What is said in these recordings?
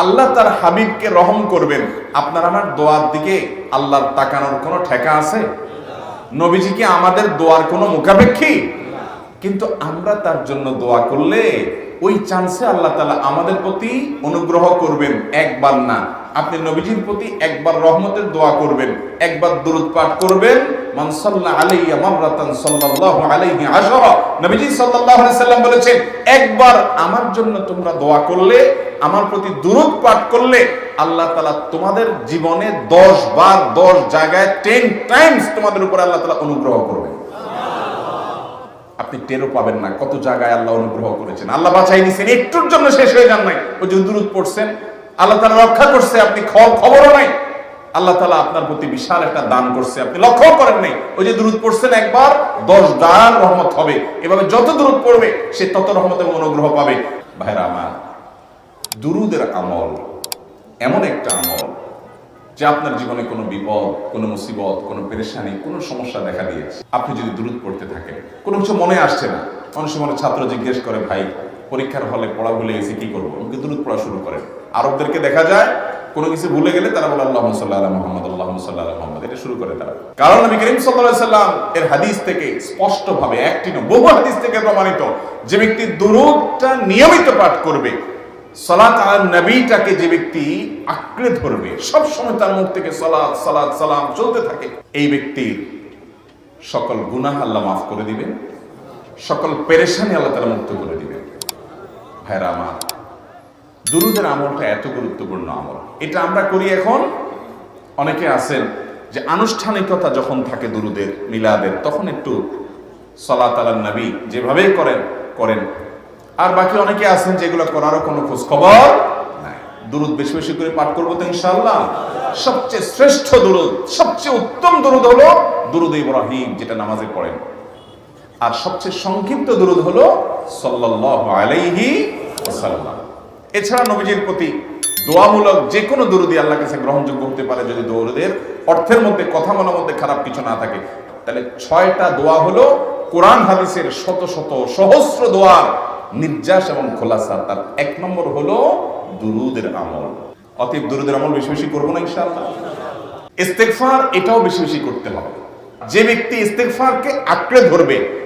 আল্লাহ তার হাবিবকে রহম করবেন। আপনার আমার দোয়ার দিকে আল্লাহর তাকানোর কোনো ঠেকা আছে? নবীজি কি আমাদের দোয়ার কোনো মুখাপেক্ষী? কিন্তু আমরা তার জন্য দোয়া করলে ওই চান্সে আল্লাহ তালা আমাদের প্রতি অনুগ্রহ করবেন। একবার না আপনি নবীজির প্রতি একবার রহমতের দোয়া করবেন, একবার দুরুদ পাঠ করবেন আলাইহি বলেছেন, একবার আমার জন্য তোমরা দোয়া করলে, আমার প্রতি পাঠ করলে, আল্লাহ তোমাদের জীবনে 10 বার 10 জায়গায় 10 টাইমস তোমাদের উপর আল্লাহ অনুগ্রহ করবেন। আপনি টেরও পাবেন না কত জায়গায় আল্লাহ অনুগ্রহ করেছেন। আল্লাহ বাঁচাই দিয়েছেন একটুর জন্য শেষ হয়ে যান নাই। ওই যে দুরুদ পড়ছেন আল্লাহ তালা রক্ষা করছে, আপনি খবরও নাই। আল্লাহ তালা আপনার প্রতি বিশাল একটা দান করছে, আপনি লক্ষ্য করেন নাই। ওই যে দুরুদ পড়ছেন একবার, দশ দান রহমত হবে। এভাবে যত দুরুদ পড়বে, সে তত রহমত এবং অনুগ্রহ পাবে। ভাইরা আমার, দুরুদের আমল এমন একটা আমল যে আপনার জীবনে কোনো বিপদ, কোনো মুসিবত, কোনো পেরেশানি, কোনো সমস্যা দেখা দিয়েছে। আপনি যদি দূরত পড়তে থাকেন, কোনো কিছু মনে আসছে না। অনেক সময় ছাত্র জিজ্ঞেস করে, ভাই পরীক্ষার হলে পড়া ভুলে গেছে, কি করব? আমাকে দূরত পড়া শুরু করেন। আরবদেরকে দেখা যায়, কোনো কিছু ভুলে গেলে তারা বলে আল্লাহ সাল্লাহ মোহাম্মদ আল্লাহ সাল্লাহ মোহাম্মদ। এটা শুরু করে তারা। কারণ নবী করিম সাল্লাহ সাল্লাম এর হাদিস থেকে স্পষ্ট ভাবে একটি বহু হাদিস থেকে প্রমাণিত, যে ব্যক্তি দুরুদটা নিয়মিত পাঠ করবে, সালাত নবীটাকে যে ব্যক্তি আঁকড়ে ধরবে সব সময় তার মুখ থেকে সালাম চলতে থাকে, এই ব্যক্তির সকল গুনাহ আল্লাহ মাফ করে দিবেন, সকল পেরেশানি আল্লাহ তারা মুক্ত করে দিবেন। ভাইরা আমার দুরুদের আমলটা এত গুরুত্বপূর্ণ আমল। এটা আমরা করি এখন। অনেকে আছেন যে আনুষ্ঠানিকতা যখন থাকে দুরুদের, মিলাদের, তখন একটু সলাত নবী যেভাবে করেন করেন। আর বাকি অনেকে আছেন যেগুলো করারও কোনো খোঁজ খবর নাই। দুরুদ বেশি বেশি করে পাঠ করব তো ইনশাল্লাহ সবচেয়ে শ্রেষ্ঠ দুরুদ, সবচেয়ে উত্তম দুরুদ হলো দুরুদ ইব্রাহিম, যেটা নামাজে পড়েন। আর সবচেয়ে সংক্ষিপ্ত দুরুদ হলো সাল্লাল্লাহু আলাইহি এছাড়া নবীজির প্রতি দোয়ামূলক যে কোনো দুরুদি আল্লাহ কাছে গ্রহণযোগ্য হতে পারে যদি দৌড়দের অর্থের মধ্যে, কথা মনের মধ্যে খারাপ কিছু না থাকে। তাহলে ছয়টা দোয়া হলো কোরআন, হাদিসের শত শত সহস্র দোয়ার নির্যাস এবং খোলাসা। তার এক নম্বর হলো দুরুদের আমল। অতএব দুরুদের আমল বেশি বেশি করব না ইনশাআল্লাহ। ইস্তেগফার এটাও বেশি বেশি করতে হবে। যে ব্যক্তি ইস্তেকফারকে আঁকড়ে ধরবে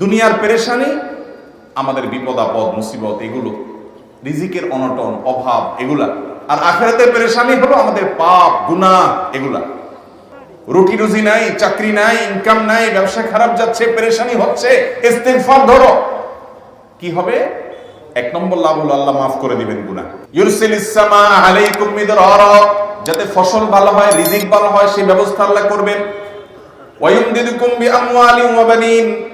দুনিয়ার পেরেশানি, আমাদের বিপদ, আপদ, মুসিবত, এগুলো, রিজিকের অনটন, অভাব, এগুলা। আর আখরাতের পেরেশানি হলো আমাদের পাপ, গুনাহ, এগুলা। রুটি রুজি নাই, চাকরি নাই ইনকাম নাই, ব্যবসা খারাপ যাচ্ছে, পেরেশানি হচ্ছে, ইস্তেগফার ধরো। কি হবে? এক নম্বর লাভ হলো আল্লাহ মাফ করে দিবেন গুনাহ। ইউরসিলিস সামা আলাইকুম মিদরারা, যাতে ফসল ভালো হয়, রিজিক ভালো হয়, সেই ব্যবস্থা আল্লাহ করবেন। ওয়ায়ুমদিদুকুম বিআমওয়ালিন ওয়া বানিন।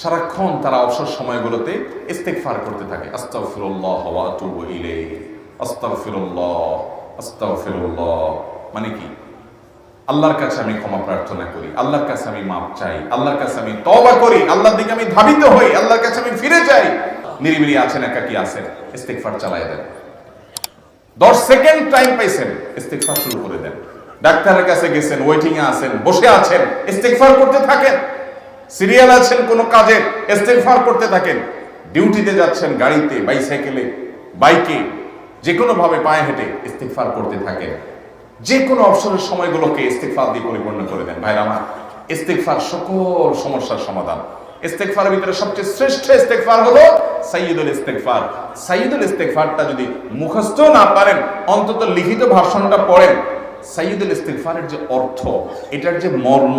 সারাক্ষণ তারা অবসর সময়গুলোতে ইস্তেগফার করতে থাকে। আতুবু ইলাইহি। আস্তাগফিরুল্লাহ আস্তাগফিরুল্লাহ মানে কি? আল্লাহর কাছে আমি ক্ষমা প্রার্থনা করি, আল্লাহর কাছে আমি মাপ চাই, আল্লাহর কাছে আমি তওবা করি, আল্লাহর দিকে আমি ধাবিত হই, আল্লাহর কাছে আমি ফিরে যাই। নিরিবিলি আছেন, একাকি আছেন, ইস্তেগফার চালাই দেন। দশ সেকেন্ড টাইম পাইছেন, ইস্তেগফার শুরু করে দেন। ডাক্তারের কাছে গেছেন ওয়েটিং এ আছেন, বসে আছেন, ইস্তেগফার করতে থাকেন। সিরিয়াল আছেন, কোনো কাজে ইস্তেগফার করতে থাকেন, ডিউটিতে যাচ্ছেন, গাড়িতে, বাইসাইকেলে, বাইকে যে কোনো ভাবে পায়ে হেঁটে ইস্তেগফার করতে থাকেন। যে কোনো অবসরের সময়গুলোকে ইস্তেগফার দিয়ে পরিপূর্ণ করে দেন। ভাইরা আমার, ইস্তেগফার সকল সমস্যার সমাধান। ইস্তেগফারের ভিতরে সবচেয়ে শ্রেষ্ঠ ইস্তেগফার হলো সাইয়্যিদুল ইস্তেগফার। সাইয়দুল ইস্তেগফারটা যদি মুখস্থ না পারেন, অন্তত লিখিত ভাষণটা পড়েন। সাইয়্যিদুল ইস্তেগফারের যে অর্থ, এটার যে মর্ম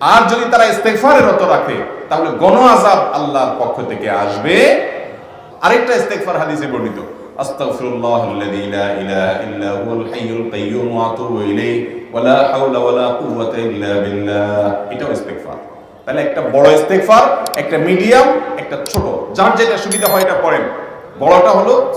আর যদি তারা ইস্তেগফারে রত রাখে, তাহলে গণ আজাব আল্লাহর পক্ষ থেকে আসবে। আরেকটা ইস্তেগফার হাদিসে বর্ণিত একটা বড় একটা মিডিয়াম, একটা ছোট। যার যেটা সুবিধা হয় এটা বড়টা হলো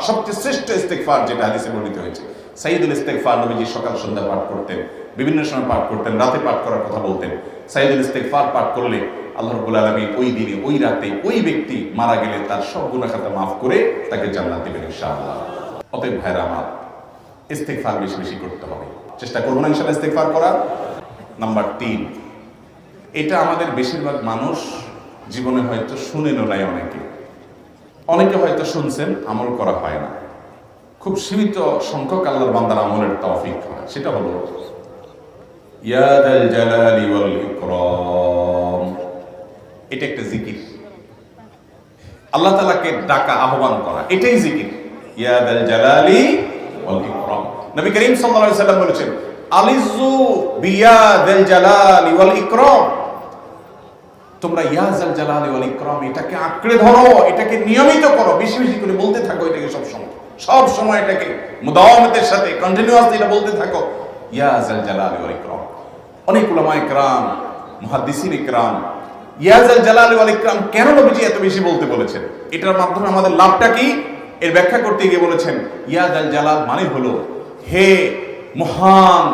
সবচেয়ে শ্রেষ্ঠ ইস্তেকফার যেটা হাদিসে বর্ণিত হয়েছে। সাইয়্যিদুল ইস্তেগফার নবীজি সকাল সন্ধ্যা পাঠ করতেন, বিভিন্ন সময় পাঠ করতেন, রাতে পাঠ করার কথা বলতেন। সাইয়্যিদুল ইস্তেগফার পাঠ করলে আল্লাহ রাব্বুল আলামিন ওই দিনে, ওই রাতে ওই ব্যক্তি মারা গেলে তার সব গুনাহ খাতা মাফ করে তাকে জান্নাত দিবেন ইনশাআল্লাহ। অতএব ভাইরা আমার, ইস্তেগফার বেশি বেশি করতে হবে। চেষ্টা করব না ইনশাআল্লাহ ইস্তেগফার করা নাম্বার তিন, এটা আমাদের বেশিরভাগ মানুষ জীবনে হয়তো শুনেনও নাই অনেকে। অনেকে হয়তো শুনছেন, আমল করা হয় না। খুব সীমিত সংখ্যক আল্লাহর বান্দার আমলের তৌফিক হয়। সেটা হলো, ইয়া দাল জালালি ওয়াল ইকরাম। এটা একটা জিকির। আল্লাহ তাআলাকে ডাকা, আহ্বান করা, এটাই জিকির। ইয়া দাল জালালি ওয়াল ইকরাম। নবী করিম সাল্লাল্লাহু আলাইহি বলেছেন আলিজু বিয়া দাল জালালি ওয়াল ইকরাম। তোমরা ইয়াজাল জালালি ওয়াল ইকরাম, এটাকে আঁকড়ে ধরো, এটাকে নিয়মিত করো, বেশি বেশি করে বলতে থাকো, এটাকে সব সময় সব সময় এটাকে মুদাওয়ামতের সাথে কন্টিনিউয়াসলি এটা বলতে থাকো। ইয়াজাল জালালি ওয়াল ইকরাম। অনেক উলামা ইকরাম, মুহাদ্দিসিন ইকরাম ইয়াজাল জালালি ওয়াল ইকরাম কেন নবীজি এত বেশি বলতে বলেছেন? এটার মাধ্যমে আমাদের লাভটা কি? এর ব্যাখ্যা করতে গিয়ে বলেছেন ইয়াজাল জালাল মানে হলো, হে মহান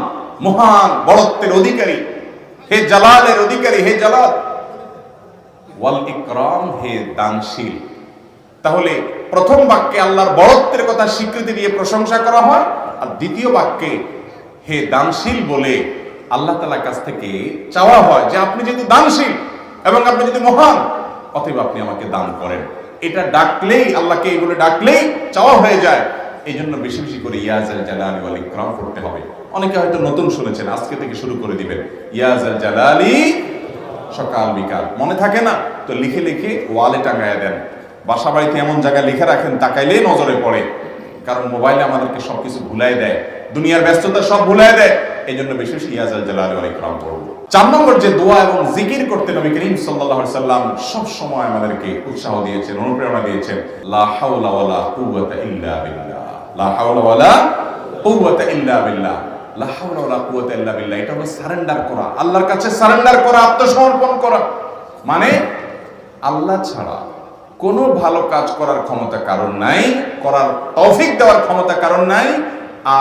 মহান বড়ত্বের অধিকারী, হে জালালের অধিকারী, হে জালাল। ওয়াল ইকরাম, হে দানশীল। তাহলে প্রথম বাক্যে আল্লাহর বড়ত্বের কথা স্বীকৃতি দিয়ে প্রশংসা করা হয়, আর দ্বিতীয় বাক্যে হে দানশীল বলে আল্লাহ তালার কাছ থেকে চাওয়া হয় যে আপনি যেহেতু দানশীল এবং আপনি যদি মহান, অতএব আপনি আমাকে দান করেন। এটা ডাকলেই, আল্লাহকে এই বলে ডাকলেই চাওয়া হয়ে যায়। এই জন্য বেশি বেশি করে ইয়াজাল জালালি ওয়াল ইকরাম করতে হবে। অনেকে হয়তো নতুন শুনেছেন, আজকে থেকে শুরু করে দিবেন। ইয়াজ ইয়াজাল জালালি সকাল বিকাল। মনে থাকে না? তো লিখে লিখে ওয়ালে টাঙ্গায় দেন। বাসা বাড়িতে এমন জায়গায় লিখে রাখেন, তাকাইলেই নজরে পড়ে। কারণ মোবাইলে আমাদেরকে সবকিছু ভুলাই দেয়। দুনিয়ার ব্যস্ততা সব ভুলাই দেয়। এই জন্য বেশি বেশি ইয়াজাল জালালি ওয়াল ইকরাম করব চার নম্বর যে দোয়া এবং জিকির করতে নবী করিম আলাইহি সাল্লাম সব সময় আমাদেরকে উৎসাহ দিয়েছেন, অনুপ্রেরণা দিয়েছেন। লা হাওলা ইল্লা ইল্লা ইল্লা এটা হলো সারেন্ডার করা। আল্লাহর কাছে সারেন্ডার করা, আত্মসমর্পণ করা। মানে আল্লাহ ছাড়া কোনো ভালো কাজ করার ক্ষমতা কারণ নাই, করার তৌফিক দেওয়ার ক্ষমতা কারণ নাই,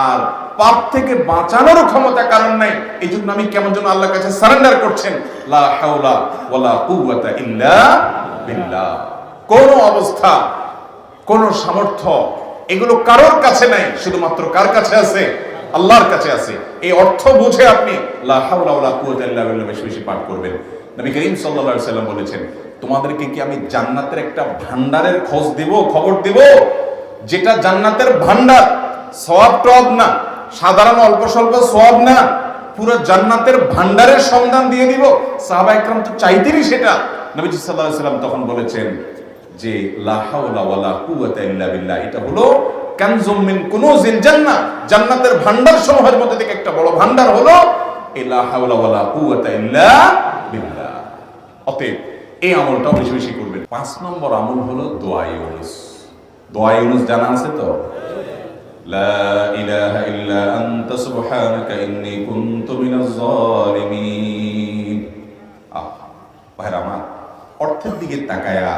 আর পাপ থেকে বাঁচানোর ক্ষমতা কারণ নাই। এই জন্য আমি কেমন যেন আল্লাহর কাছে সারেন্ডার করছেন। লা হাওলা ওয়ালা কুওয়াতা ইল্লা বিল্লাহ। কোন অবস্থা, কোন সামর্থ্য এগুলো কারোর কাছে নাই, শুধুমাত্র কার কাছে আছে? আল্লাহর কাছে আছে। এই অর্থ বুঝে আপনি লা হাওলা ওয়ালা কুওয়াতা ইল্লা বিল্লাহ বেশি বেশি পাঠ করবেন। নবী করিম সাল্লাল্লাহু আলাইহি সাল্লাম বলেছেন তোমাদেরকে কি আমি জান্নাতের একটা ভান্ডারের খোঁজ দিব, খবর দিব? যেটা জান্নাতের ভান্ডার। সব টব না, সাধারণ অল্প স্বল্প সব না, পুরো জান্নাতের ভান্ডারের সন্ধান দিয়ে দিব। সাহাবা একরাম তো চাইতেনই সেটা। নবীজি সাল্লাল্লাহু আলাইহি সাল্লাম তখন বলেছেন যে, লা হাওলা ওয়ালা কুওয়াতা ইল্লা বিল্লাহ, এটা হলো কানজুম মিন কুনুজিল জান্নাহ। জান্নাতের ভান্ডার সমূহের মধ্যে থেকে একটা বড় ভান্ডার হলো লা হাওলা ওয়ালা কুওয়াতা ইল্লা বিল্লাহ। অতএব এই আমলটাও বেশি বেশি করবেন। পাঁচ নম্বর আমল হলো দোয়া ইউনুস। ইউনুস জানা আছে তো? লা অর্থের দিকে তাকায়া